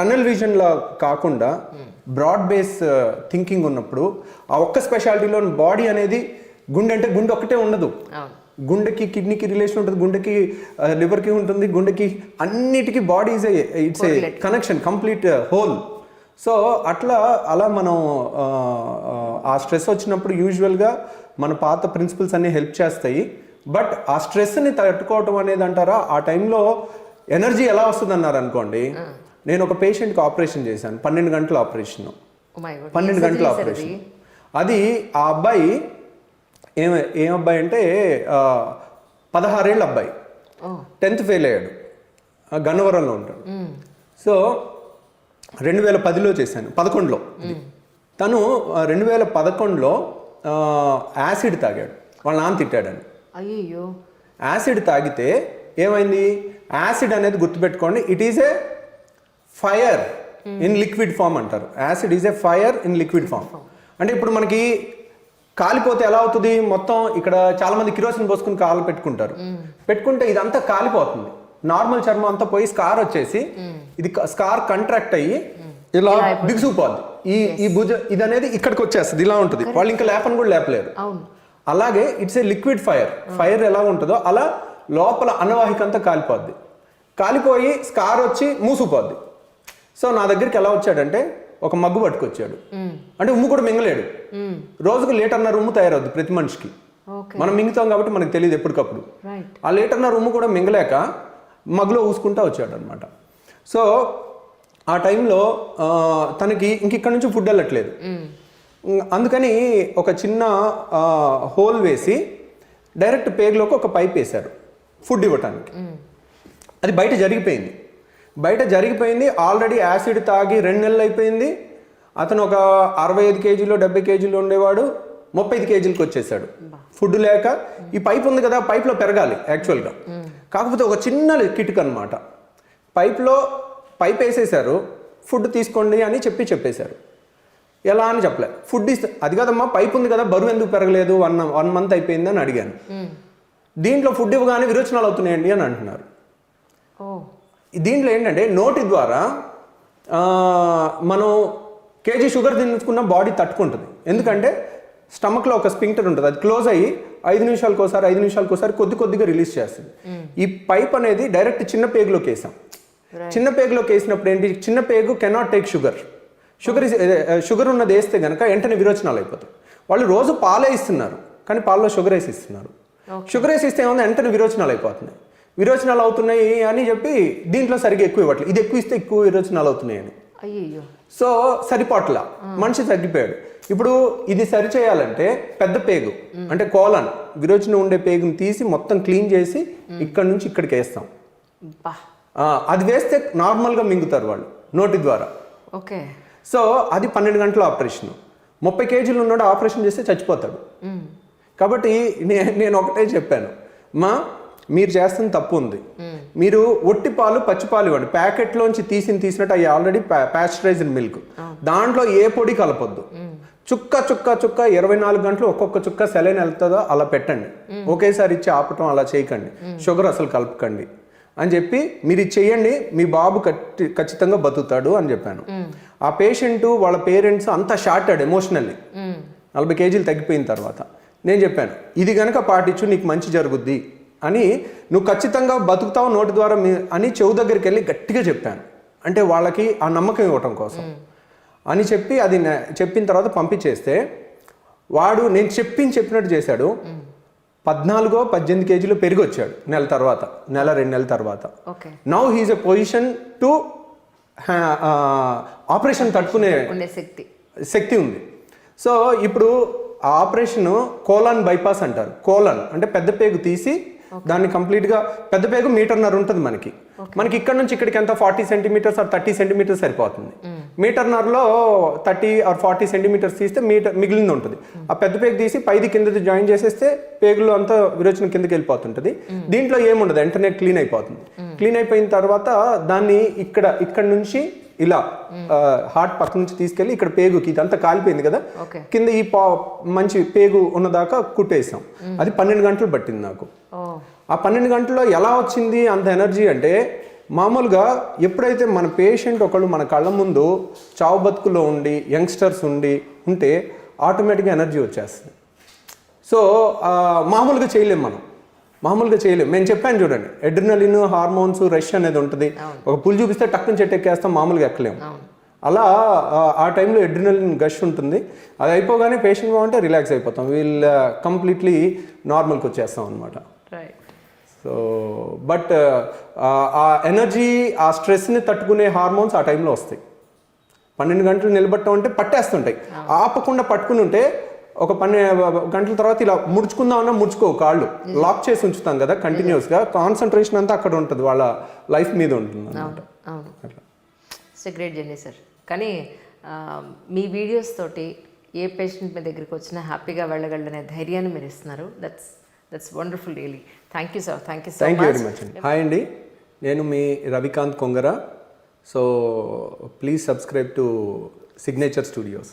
Tunnel విజన్లా కాకుండా broad base thinking ఉన్నప్పుడు ఆ ఒక్క స్పెషాలిటీలో బాడీ అనేది గుండె అంటే గుండె ఒక్కటే ఉండదు. గుండెకి కిడ్నీకి రిలేషన్ ఉంటుంది గుండెకి లివర్కి ఉంటుంది గుండెకి అన్నిటికీ body is it's a connection complete whole so అట్లా అలా మనం ఆ స్ట్రెస్ వచ్చినప్పుడు యూజువల్గా మన పాత ప్రిన్సిపల్స్ అన్నీ హెల్ప్ చేస్తాయి. బట్ ఆ స్ట్రెస్ని తట్టుకోవటం అనేది అంటారా? ఆ టైంలో ఎనర్జీ ఎలా వస్తుంది అన్నారు అనుకోండి నేను ఒక పేషెంట్కి ఆపరేషన్ చేశాను పన్నెండు గంటల ఆపరేషన్. గాడ్ పన్నెండు గంటల ఆపరేషన్. అది? ఆ అబ్బాయి ఏం ఏం అబ్బాయి అంటే పదహారేళ్ళ అబ్బాయి. ఓ టెన్త్ ఫెయిల్ అయ్యాడు. గన్నవరంలో ఉంటాడు. సో రెండు వేల పదిలో చేశాను పదకొండులో ఇది. తను రెండు వేల పదకొండులో యాసిడ్ తాగాడు. వాళ్ళ నాన్న తిట్టాడని. అయ్యయ్యో. యాసిడ్ తాగితే ఏమైంది? యాసిడ్ అనేది గుర్తుపెట్టుకోండి it is a fire in liquid form అంటారు. Acid is a fire in liquid form. అంటే ఇప్పుడు మనకి కాలిపోతే ఎలా అవుతుంది? మొత్తం ఇక్కడ చాలా మంది కిరోసిన్ పోసుకుని కాలు పెట్టుకుంటారు. పెట్టుకుంటే ఇదంతా కాలిపోతుంది. నార్మల్ చర్మం అంతా పోయి స్కార్ వచ్చేసి ఇది స్కార్ కంట్రాక్ట్ అయ్యి ఇలా బిగుసుకుపోద్ది. ఈ ఈ భుజ ఇది అనేది ఇక్కడికి వచ్చేస్తుంది. ఇలా ఉంటుంది. వాళ్ళు ఇంకా లేపని కూడా లేపలేరు. అలాగే it's a liquid fire. Fire ఎలా ఉంటుందో అలా లోపల అన్నవాహిక అంతా కాలిపోద్ది. కాలిపోయి స్కార్ వచ్చి మూసుకుపోద్ది. సో నా దగ్గరికి ఎలా వచ్చాడంటే ఒక మగ్గు పట్టుకొచ్చాడు. అంటే ఉమ్ము కూడా మింగలేడు రోజుకు లీటర్న్నర ఉమ్ము తయారవుద్ది ప్రతి మనిషికి. మనం మింగుతాం కాబట్టి మనకు తెలియదు ఎప్పటికప్పుడు. ఆ లీటర్న్నర ఉమ్ము కూడా మింగలేక మగ్గులో ఊసుకుంటా వచ్చాడు అనమాట సో ఆ టైంలో తనకి ఇంక ఇక్కడ నుంచి ఫుడ్ వెళ్ళట్లేదు. అందుకని ఒక చిన్న హోల్ వేసి డైరెక్ట్ పేగులోకి ఒక పైప్ వేశారు. ఫుడ్ ఇవ్వటానికి. అది బయట జరిగిపోయింది. బయట జరిగిపోయింది. ఆల్రెడీ యాసిడ్ తాగి రెండు నెలలు అయిపోయింది. అతను ఒక అరవై ఐదు కేజీలో డెబ్బై కేజీలో ఉండేవాడు. ముప్పై ఐదు కేజీలకు వచ్చేసాడు. ఫుడ్ లేక ఈ పైప్ ఉంది కదా పైప్లో పెరగాలి యాక్చువల్గా. కాకపోతే ఒక చిన్న కిటుక్ అనమాట పైప్లో పైప్ వేసేసారు ఫుడ్ తీసుకోండి అని చెప్పి చెప్పేశారు. ఎలా అని చెప్పలే. ఫుడ్ ఇస్తే అది కదమ్మా పైప్ ఉంది కదా బరువు ఎందుకు పెరగలేదు వన్ వన్ మంత్ అయిపోయింది అని అడిగాను దీంట్లో ఫుడ్ ఇవ్వగానే విరోచనాలు అవుతున్నాయండి అని అంటున్నారు. దీంట్లో ఏంటంటే నోటి ద్వారా మనం కేజీ షుగర్ తినుకున్న బాడీ తట్టుకుంటుంది. ఎందుకంటే స్టమక్లో ఒక స్పింక్టర్ ఉంటుంది. అది క్లోజ్ అయ్యి ఐదు నిమిషాలకు ఒకసారి ఐదు నిమిషాలకు ఒకసారి కొద్ది కొద్దిగా రిలీజ్ చేస్తుంది. ఈ పైప్ అనేది డైరెక్ట్ చిన్న పేగులోకి వేసాం. చిన్న పేగులోకి వేసినప్పుడు ఏంటి? చిన్న పేగు cannot take sugar sugar sugar ఉన్నది వేస్తే కనుక వెంటనే విరోచనాలు అయిపోతాయి. వాళ్ళు రోజు పాలే ఇస్తున్నారు కానీ పాలలో షుగర్ వేసి ఇస్తున్నారు. షుగర్ వేసి ఇస్తే ఏమన్నా వెంటనే విరోచనాలు అయిపోతున్నాయి. విరోచనాలు అవుతున్నాయి అని చెప్పి దీంట్లో సరిగ్గా ఎక్కువ ఇవ్వట్లేదు. ఇది ఎక్కువ ఇస్తే ఎక్కువ విరోచనాలు అవుతున్నాయి అని. అయ్యయ్యో. సో సరిపోట్ల. మనిషి తగ్గిపోయాడు. ఇప్పుడు ఇది సరి చేయాలంటే పెద్ద పేగు అంటే కోలన్. విరోచన ఉండే పేగుని తీసి మొత్తం క్లీన్ చేసి ఇక్కడ నుంచి ఇక్కడికి వేస్తాం. అది వేస్తే నార్మల్గా మింగుతారు వాళ్ళు నోటి ద్వారా. ఓకే. సో అది పన్నెండు గంటల ఆపరేషన్. ముప్పై కేజీలు ఉన్నాడు ఆపరేషన్ చేస్తే చచ్చిపోతాడు. కాబట్టి నేను ఒకటే చెప్పాను. మా మీరు చేస్తున్న తప్పు ఉంది. మీరు ఒట్టి పాలు పచ్చి పాలు ఇవ్వండి. ప్యాకెట్లోంచి తీసిన తీసినట్టు అవి ఆల్రెడీ ప్యాస్చరైజ్డ్ మిల్క్ దాంట్లో ఏ పొడి కలపొద్దు. చుక్క చుక్క చుక్క ఇరవై నాలుగు గంటలు ఒక్కొక్క చుక్క సెలైన్ వెళ్తుందో అలా పెట్టండి. ఒకేసారి ఇచ్చి ఆపటం అలా చేయకండి. షుగర్ అసలు కలపకండి. అని చెప్పి మీరు ఇది చెయ్యండి మీ బాబు ఖచ్చి ఖచ్చితంగా బతుకుతాడు అని చెప్పాను. ఆ పేషెంట్ వాళ్ళ పేరెంట్స్ అంతా షార్టెడ్ ఎమోషనల్లీ. నలభై కేజీలు తగ్గిపోయిన తర్వాత. నేను చెప్పాను ఇది గనక పాటించు నీకు మంచి జరుగుద్ది. అని నువ్వు ఖచ్చితంగా బతుకుతావు నోటి ద్వారా మీ అని చెవు దగ్గరికి వెళ్ళి గట్టిగా చెప్పాను. అంటే వాళ్ళకి ఆ నమ్మకం ఇవ్వటం కోసం. అని చెప్పి అది చెప్పిన తర్వాత పంపించేస్తే వాడు నేను చెప్పింది చెప్పినట్టు చేశాడు. పద్నాలుగో పద్దెనిమిది కేజీలు పెరిగి వచ్చాడు నెల తర్వాత. నెల రెండు నెలల తర్వాత. Now he's a position to operation తట్టుకునే శక్తి. శక్తి ఉంది. సో ఇప్పుడు ఆ ఆపరేషన్ కోలాన్ బైపాస్ అంటారు. కోలాన్ అంటే పెద్ద పేగు తీసి దాన్ని కంప్లీట్గా పెద్ద పేగు మీటర్నర్ ఉంటుంది మనకి. మనకి ఇక్కడ నుంచి ఇక్కడికి ఎంత forty centimetres or thirty centimetres సరిపోతుంది. మీటర్నర్లో థర్టీ ఆర్ ఫార్టీ సెంటీమీటర్స్ తీస్తే మీటర్ మిగిలింది ఉంటుంది. ఆ పెద్ద పేగు తీసి పైది కిందది జాయిన్ చేసేస్తే పేగులో అంతా విరోచన కిందకి వెళ్ళిపోతుంటుంది. దీంట్లో ఏముండదు వెంటనే క్లీన్ అయిపోతుంది. క్లీన్ అయిపోయిన తర్వాత దాన్ని ఇక్కడ ఇక్కడ నుంచి ఇలా హార్ట్ పక్క నుంచి తీసుకెళ్ళి ఇక్కడ పేగుకి ఇదంతా కాలిపోయింది కదా? కింద ఈ పా మంచి పేగు ఉన్నదాకా కుట్టేసాం. అది పన్నెండు గంటలు పట్టింది నాకు. ఆ పన్నెండు గంటల్లో ఎలా వచ్చింది అంత ఎనర్జీ అంటే మామూలుగా ఎప్పుడైతే మన పేషెంట్ ఒకళ్ళు మన కళ్ళ ముందు చావు బతుకులో ఉండి యంగ్స్టర్స్ ఉండి ఉంటే ఆటోమేటిక్గా ఎనర్జీ వచ్చేస్తుంది. సో మామూలుగా చేయలేం మనం. మామూలుగా చేయలేం. మేము చెప్పాను చూడండి ఎడ్రినలిన్ హార్మోన్స్ రష్ అనేది ఉంటుంది. ఒక పుల్ చూపిస్తే టక్కున చెట్టు ఎక్కేస్తాం మామూలుగా ఎక్కలేం. అలా ఆ, టైంలో ఎడ్రినలిన్ గష్ ఉంటుంది. అది అయిపోగానే పేషెంట్ బాగుంటే రిలాక్స్ అయిపోతాం. వీళ్ళు కంప్లీట్లీ నార్మల్కి వచ్చేస్తాం అనమాట సో బట్ ఆ ఎనర్జీ ఆ స్ట్రెస్ని తట్టుకునే హార్మోన్స్ ఆ టైంలో వస్తాయి. పన్నెండు గంటలు నిలబట్టం అంటే పట్టేస్తుంటాయి. ఆపకుండా పట్టుకుని ఉంటే ఒక పన్నెండు గంటల తర్వాత ఇలా ముడుచుకుందామన్నా ముడుచుకో కాళ్ళు. లాక్ చేసి ఉంచుతాం కదా కంటిన్యూస్గా కాన్సన్ట్రేషన్ అంతా అక్కడ ఉంటుంది వాళ్ళ లైఫ్ మీద ఉంటుంది అవును అవును. ఇట్స్ గ్రేట్ జర్నీ సార్ కానీ మీ వీడియోస్ తోటి ఏ పేషెంట్ మీ దగ్గరికి వచ్చినా హ్యాపీగా వెళ్ళగలనే ధైర్యాన్ని మీరు ఇస్తున్నారు. That's that's wonderful really thank you sir thank you thank you very much much అండి హాయ్ అండి నేను మీ Ravikanth Kongara. So please subscribe to Signature Studios